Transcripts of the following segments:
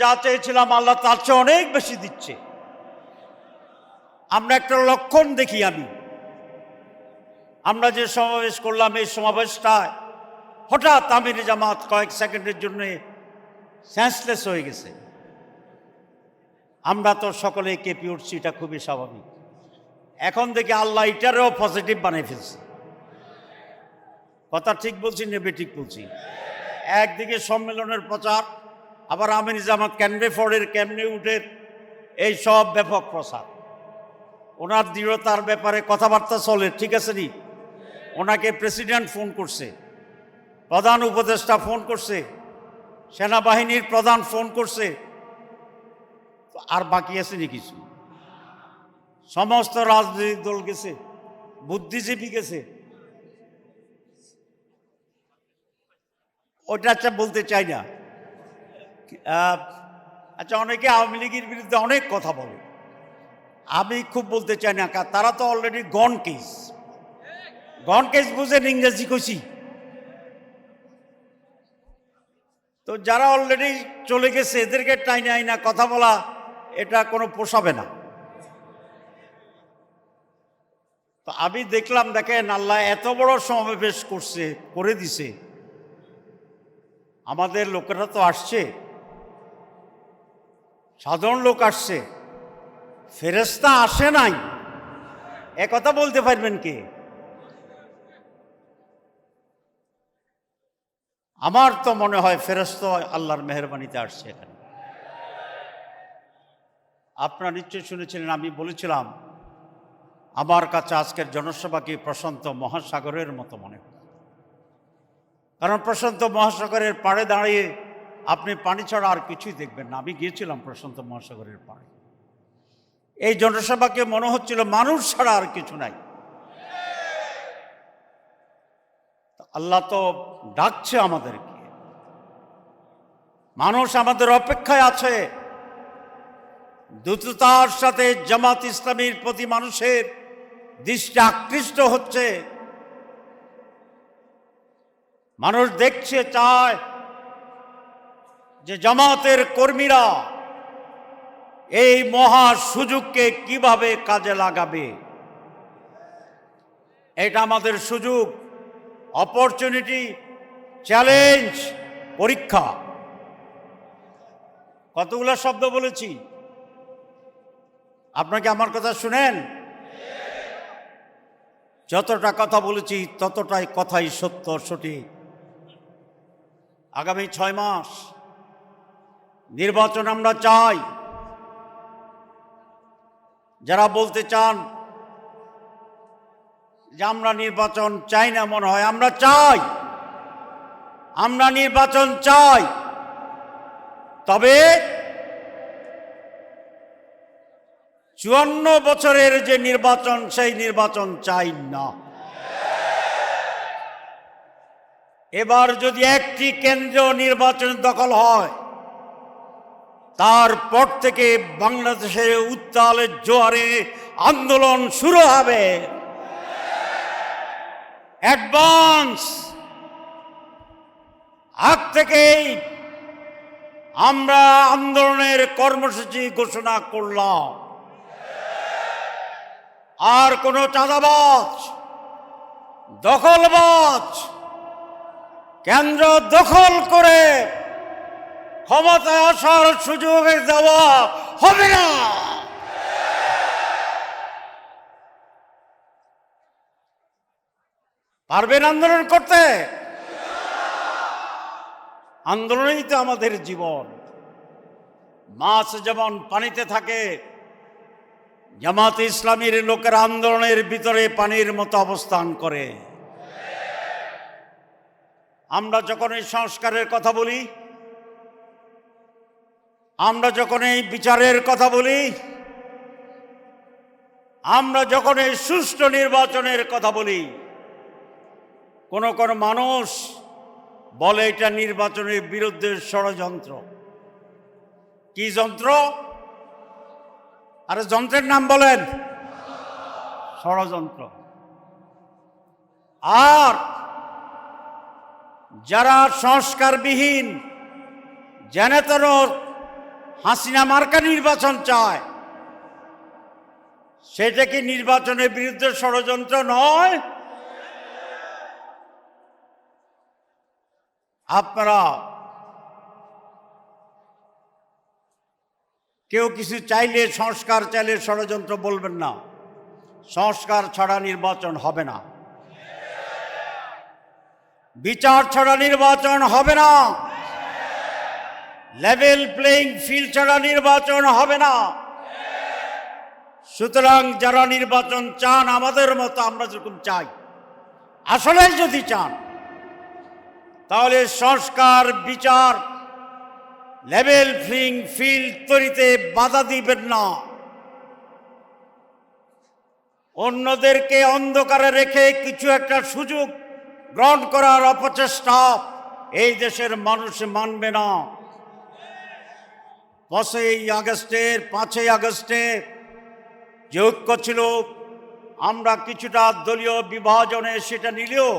যা চেয়েছিলাম আল্লাহ তার চেয়ে অনেক বেশি দিচ্ছে। আমরা একটা লক্ষণ দেখি আমি। আমরা যে সমাবেশ করলাম, এই সমাবেশটায় হঠাৎ আমির জামাত কয়েক সেকেন্ডের জন্য সেন্সলেস হয়ে গেছে। আমরা তো সকলে কেঁপে উঠছি, এটা খুবই স্বাভাবিক। এখন দেখি আল্লাহ এটারও পজিটিভ বানিয়ে ফেলছে। কথা ঠিক বলছি নেবে ঠিক বলছি? একদিকে সম্মেলনের প্রচার আবার আমির জামাত ক্যানবে ফোর্ডের ক্যামনে উঠের এই সব ব্যাপক প্রসার। ওনার দৃঢ়তার ব্যাপারে কথাবার্তা চলে, ঠিক আছে নি? ওনাকে প্রেসিডেন্ট ফোন করছে, প্রধান উপদেষ্টা ফোন করছে, সেনাবাহিনীর প্রধান ফোন করছে। আর বাকি আছে নি কিছু? সমস্ত রাজনৈতিক দল গেছে, বুদ্ধিজীবী গেছে। ওটা আচ্ছা বলতে চাই না। আচ্ছা অনেকে আওয়ামী লীগের বিরুদ্ধে অনেক কথা বলে। আমি খুব বলতে চাই না কারণ তারা তো already gone case gone case বুঝেন ইংরেজি কইছি। তো যারা অলরেডি চলে গেছে, এদেরকে টাইনে আইনা কথা বলা, এটা কোনো পোষাবে না। তো আমি দেখলাম, দেখেন আল্লাহ এত বড় সমাবেশ করছে, করে দিছে। আমাদের লোকেরা তো আসছে। সাধারণ লোক আসছে। ফেরেস্তা আসে নাই। এ কথা বলতে পারবেন কে? আমার তো মনে হয় ফেরস্ত আল্লাহর মেহরবানিতে আসছে এখানে। আপনারা নিশ্চয়ই শুনেছিলেন, আমি বলেছিলাম, আমার কাছে আজকের জনসভাকে প্রশান্ত মহাসাগরের মতো মনে হয়? কারণ প্রশান্ত মহাসাগরের পাড়ে দাঁড়িয়ে আপনি পানি ছাড়া আর কিছুই দেখবেন না। আমি গিয়েছিলাম প্রশান্ত মহাসাগরের পাড়ে। এই জনসভাকে মনে হচ্ছিল মানুষ ছাড়া আর কিছু নাই। আল্লাহ তো ডাকছে আমাদেরকে। মানুষ আমাদের অপেক্ষায় আছে। দ্রুততার সাথে জামাত ইসলামীর প্রতি মানুষের দৃষ্টি আকৃষ্ট হচ্ছে। মানুষ দেখছে, চায় যে জামাতের কর্মীরা এই মহা সুযোগকে কীভাবে কাজে লাগাবে? এটা আমাদের সুযোগ অপরচুনিটি চ্যালেঞ্জ পরীক্ষা। কতগুলো শব্দ বলেছি? আপনাকে আমার কথা শুনেন? যতটা কথা বলেছি, ততটাই কথাই সত্য সঠিক। আগামী ছয় মাস নির্বাচন আমরা চাই। যারা বলতে চান যে আমরা নির্বাচন চাই না মনে হয়, আমরা চাই। আমরা নির্বাচন চাই। তবে চুয়ান্ন বছরের যে নির্বাচন, সেই নির্বাচন চাই না। এবার যদি একটি কেন্দ্র নির্বাচন দখল হয় তারপর থেকে বাংলাদেশে উত্তালের জোয়ারে আন্দোলন শুরু হবে। অ্যাডভান্স আগ থেকেই আমরা আন্দোলনের কর্মসূচি ঘোষণা করলাম। আর কোনো চাঁদাবাজ, দখলবাজ, কেন্দ্র দখল করে ক্ষমতায় আসার সুযোগ দেওয়া হবে না। পারবেন আন্দোলন করতে? আন্দোলনই তো আমাদের জীবন। মাছ যেমন পানিতে থাকে, জামাত ইসলামীর লোকের আন্দোলনের ভিতরে পানির মতো অবস্থান করে। আমরা যখন এই সংস্কারের কথা বলি আমরা যখন এই বিচারের কথা বলি, আমরা যখন এই সুষ্ঠু নির্বাচনের কথা বলি, কোন কোন মানুষ বলে এটা নির্বাচনের বিরুদ্ধে ষড়যন্ত্র। কি যন্ত্র? আরে যন্ত্রের নাম বলেন। ষড়যন্ত্র। আর যারা সংস্কারবিহীন জেনেতন হাসিনা মার্কা নির্বাচন চায়। সেটা কি নির্বাচনের বিরুদ্ধে ষড়যন্ত্র নয়? আপনারা, কেউ কিছু চাইলে, সংস্কার চাইলে ষড়যন্ত্র বলবেন না। সংস্কার ছাড়া নির্বাচন হবে না। বিচার ছাড়া নির্বাচন হবে না। লেভেল প্লেইং ফিল্ড ছাড়া নির্বাচন হবে না। সুতরাং যারা নির্বাচন চান, আমাদের মতো আমরা যেরকম চাই আসলে যদি চান, তাহলে সংস্কার, বিচার লেভেল ফ্লিং ফিল্ড তৈরিতে বাধা দিবেন না। অন্যদেরকে অন্ধকারে রেখে কিছু একটা সুযোগ গ্রহণ করার অপচেষ্টা এই দেশের মানুষ মানবে না। পাঁচই আগস্টের, পাঁচই আগস্টে যে ঐক্য ছিল, আমরা কিছুটা দলীয় বিভাজনে সেটা নিলেও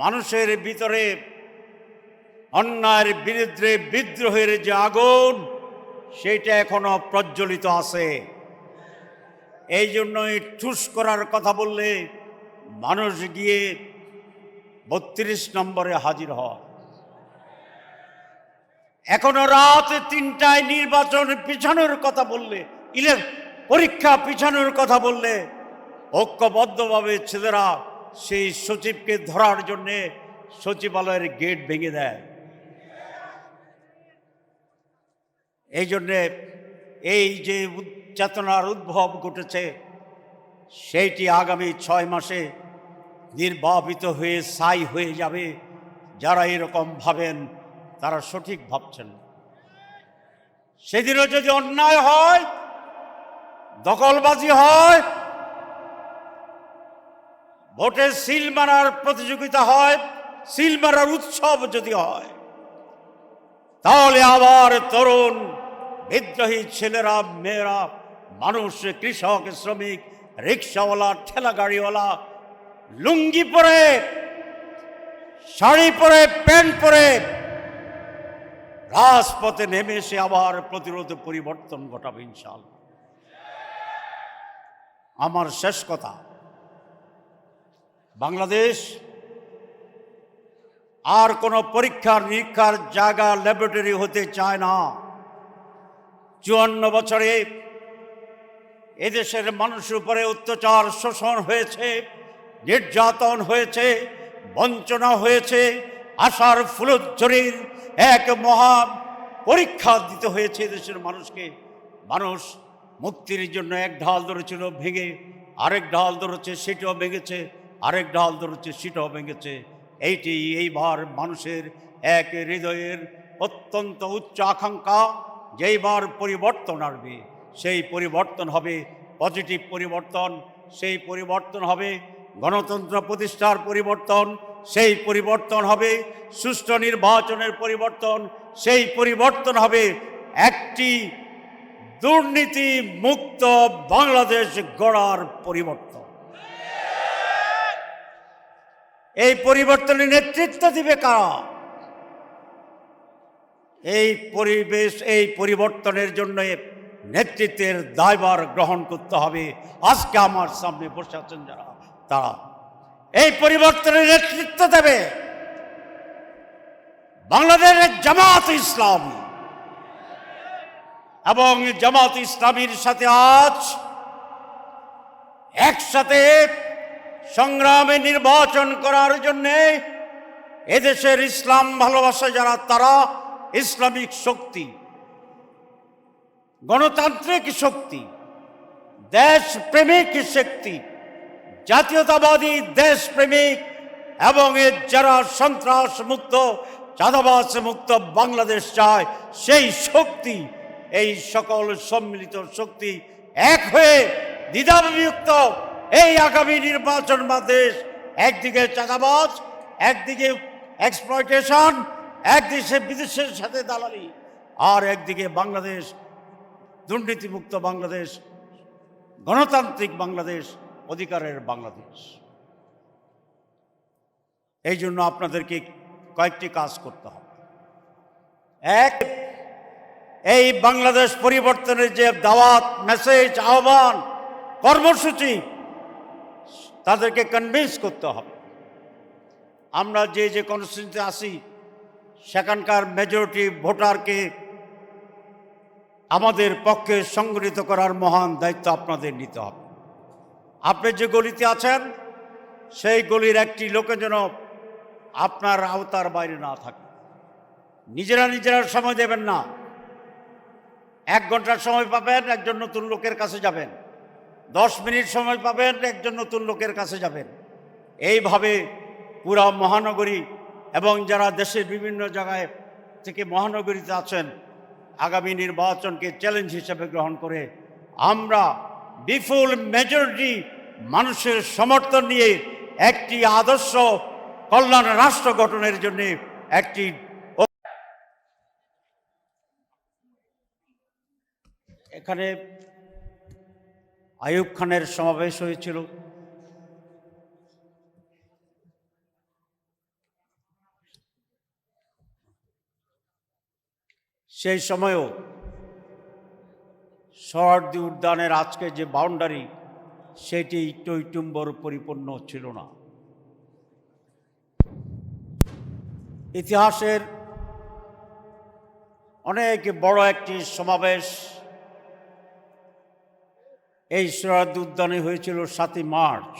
মানুষের ভিতরে অন্যায়ের বিরুদ্ধে বিদ্রোহের যে আগুন সেটা এখনও প্রজ্বলিত আছে। এই জন্যই ঠুস করার কথা বললে মানুষ গিয়ে বত্রিশ নম্বরে হাজির হয়। এখনও রাত তিনটায় নির্বাচন পিছানোর কথা বললে ইলে পরীক্ষা পিছানোর কথা বললে, ঐক্যবদ্ধভাবে ছেলেরা সেই সচিবকে ধরার জন্যে সচিবালয়ের গেট ভেঙে দেয়। এই জন্যে এই যে চেতনার উদ্ভব ঘটেছে, সেইটি আগামী ছয় মাসে নির্বাপিত হয়ে সাই হয়ে যাবে, যারা এরকম ভাবেন। তারা সঠিক ভাবছেন সেদিনও যদি অন্যায় হয়, দখলবাজি হয়, ভোটে সিল মারার প্রতিযোগিতা হয়, সিল মারার উৎসব যদি হয়, তাহলে আবার তরুণ, বিদ্রোহী ছেলেরা, মেয়েরা, মানুষ, কৃষক, শ্রমিক, রিক্সাওয়ালা ঠেলা গাড়িওয়ালা লুঙ্গি পরে, শাড়ি পরে, প্যান্ট পরে রাজপথে নেমে এসে আবার প্রতিরোধ পরিবর্তন ঘটাবে ইনশাল আমার শেষ কথা, বাংলাদেশ আর কোনো পরীক্ষার নিরীক্ষার জায়গা ল্যাবরেটরি হতে চায় না। চুয়ান্ন বছরে এদেশের মানুষের উপরে অত্যাচার, শোষণ হয়েছে, নির্যাতন হয়েছে, বঞ্চনা হয়েছে, আশার ফুলোজ্জরির এক মহা পরীক্ষা দিতে হয়েছে দেশের মানুষকে। মানুষ মুক্তির জন্য এক ঢাল ধরেছিল, ভেঙে আরেক ঢাল ধরেছে, সেটাও ভেঙেছে, আরেক ঢাল ধরেছে, সেটাও ভেঙেছে। এইটি এইবার মানুষের এক হৃদয়ের অত্যন্ত উচ্চ আকাঙ্ক্ষা, যেইবার পরিবর্তন আসবে, সেই পরিবর্তন হবে পজিটিভ পরিবর্তন, সেই পরিবর্তন হবে গণতন্ত্র প্রতিষ্ঠার পরিবর্তন সেই পরিবর্তন হবে, সুষ্ঠু নির্বাচনের পরিবর্তন, সেই পরিবর্তন হবে একটি দুর্নীতি মুক্ত বাংলাদেশ গড়ার পরিবর্তন। এই পরিবর্তনের নেতৃত্ব দিবে কারা? এই পরিবেশ, এই পরিবর্তনের জন্য নেতৃত্বের দায়ভার গ্রহণ করতে হবে। আজকে আমার সামনে বসে আছেন যারা, তারা এই পরিবর্তনের নেতৃত্ব দেবে বাংলাদেশের জামাত ইসলামী। এবং জামাত ইসলামীর সাথে আজ একসাথে সংগ্রামে নির্বাচন করার জন্যে এদেশের ইসলাম ভালোবাসা যারা, তারা ইসলামিক শক্তি, গণতান্ত্রিক শক্তি, দেশপ্রেমিক শক্তি জাতীয়তাবাদী দেশপ্রেমিক এবং এর যারা সন্ত্রাস মুক্ত চাঁদাবাস মুক্ত বাংলাদেশ চায়, সেই শক্তি, এই সকল সম্মিলিত শক্তি এক হয়ে দ্বিধাবিযুক্ত এই আগামী নির্বাচন বাদেশ একদিকে চাঁদাবাজ, একদিকে এক্সপ্লয়টেশন একদিকে বিদেশের সাথে দালালি, আর একদিকে বাংলাদেশ, দুর্নীতিমুক্ত বাংলাদেশ, গণতান্ত্রিক বাংলাদেশ। অধিকারের বাংলাদেশ। এই জন্য আপনাদেরকে কয়েকটি কাজ করতে হবে। এক, এই বাংলাদেশ পরিবর্তনের যে দাওয়াত, মেসেজ, আহ্বান, কর্মসূচি, তাদেরকে কনভিন্স করতে হবে। আমরা যে যে কনস্টিটিউন্সিতে আসি সেখানকার মেজরিটি ভোটারকে আমাদের পক্ষে সংগঠিত করার মহান দায়িত্ব আপনাদের নিতে হবে। আপনি যে গলিতে আছেন, সেই গলির একটি লোকে যেন আপনার আওতার বাইরে না থাকে। নিজেরা নিজেরা সময় দেবেন না। এক ঘণ্টার সময় পাবেন, একজন নতুন লোকের কাছে যাবেন। দশ মিনিট সময় পাবেন, একজন নতুন লোকের কাছে যাবেন। এইভাবে পুরা মহানগরী এবং যারা দেশের বিভিন্ন জায়গায় থেকে মহানগরীতে আছেন, আগামী নির্বাচনকে চ্যালেঞ্জ হিসেবে গ্রহণ করে আমরা বিপুল মেজরিটি মানুষের সমর্থন নিয়ে একটি আদর্শ কল্যাণ রাষ্ট্র গঠনের জন্য একটি এখানে আয়ুব খানের সমাবেশ হয়েছিল। সেই সময়ও শহরদি উদ্যানের আজকে যে বাউন্ডারি সেটি টৈটুম্বর পরিপূর্ণ ছিল না। ইতিহাসের অনেক বড় একটি সমাবেশ এই শরদ উদ্যানে হয়েছিল সাতই মার্চ।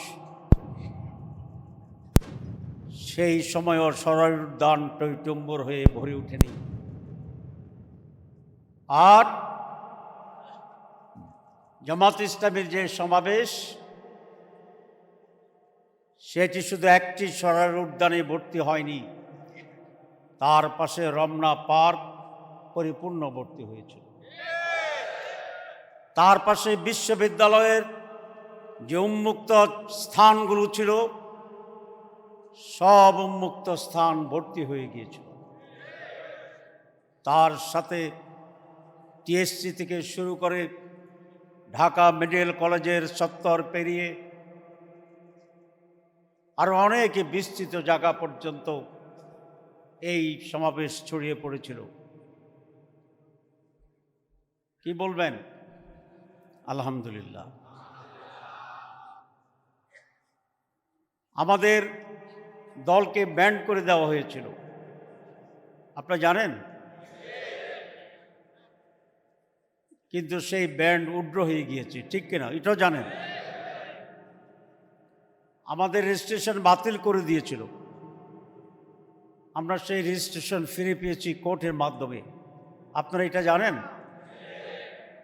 সেই সময়ও সরল উদ্যান টৈটম্বর হয়ে ভরে ওঠেনি। আর জামাত ইসলামের যে সমাবেশ, সেটি শুধু একটি সরার উদ্যানে ভর্তি হয়নি, তার পাশে রমনা পার্ক পরিপূর্ণ ভর্তি হয়েছিল তার পাশে বিশ্ববিদ্যালয়ের যে উন্মুক্ত স্থানগুলো ছিল, সব উন্মুক্ত স্থান ভর্তি হয়ে গিয়েছিল। তার সাথে টিএসসি থেকে শুরু করে ঢাকা মেডিকেল কলেজের চত্বর পেরিয়ে আরও অনেক বিস্তৃত জায়গা পর্যন্ত এই সমাবেশ ছড়িয়ে পড়েছিল। কি বলবেন? আলহামদুলিল্লাহ। আমাদের দলকে ব্যান্ড করে দেওয়া হয়েছিল। আপনারা জানেন? কিন্তু সেই ব্যান্ড উড্র হয়ে গিয়েছে, ঠিক কিনা? এটাও জানেন? আমাদের রেজিস্ট্রেশন বাতিল করে দিয়েছিল। আমরা সেই রেজিস্ট্রেশন ফিরে পেয়েছি কোর্টের মাধ্যমে। আপনারা এটা জানেন?